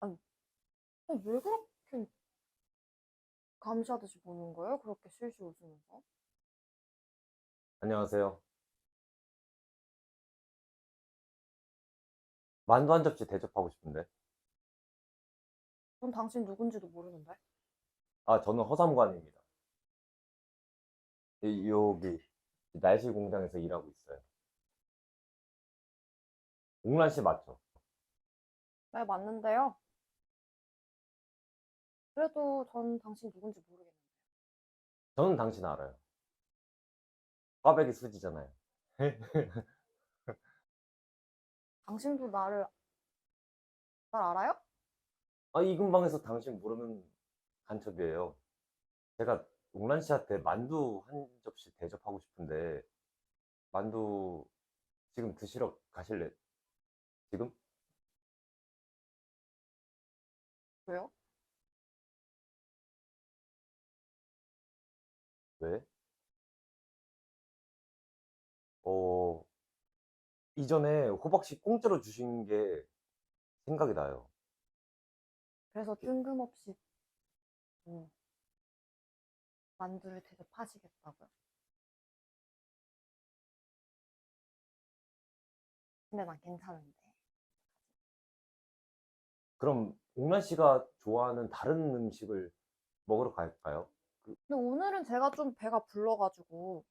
아니, 왜 그렇게 감시하듯이 보는 거예요? 그렇게 실실 웃으면서? 안녕하세요. 만두 한 접시 대접하고 싶은데. 전 당신 누군지도 모르는데. 아, 저는 허삼관입니다. 이- 여기 날씨 공장에서 일하고 있어요. 옥란 씨 맞죠? 네, 맞는데요. 그래도 전 당신 누군지 모르겠는데. 저는 당신 알아요. 꽈배기 수지잖아요. 당신도 나를, 날 알아요? 아, 이 근방에서 당신 모르는 간첩이에요. 제가 옥란 씨한테 만두 한 접시 대접하고 싶은데, 만두 지금 드시러 가실래? 지금? 왜요? 왜? 어, 이전에 호박씨 공짜로 주신 게 생각이 나요. 그래서 뜬금없이 음, 만두를 대접하시겠다고요? 근데 난 괜찮은데. 그럼 옥란 씨가 좋아하는 다른 음식을 먹으러 갈까요? 근데 오늘은 제가 좀 배가 불러가지고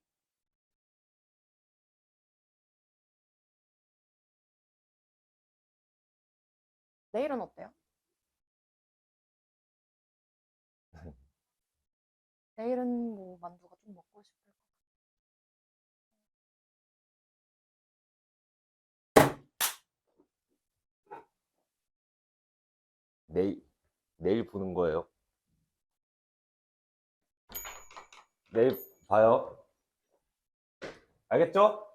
내일은 어때요? 내일은 뭐 만두가 좀 먹고 싶을 것 같아요. 내일, 내일 보는 거예요. 내일 봐요. 알겠죠?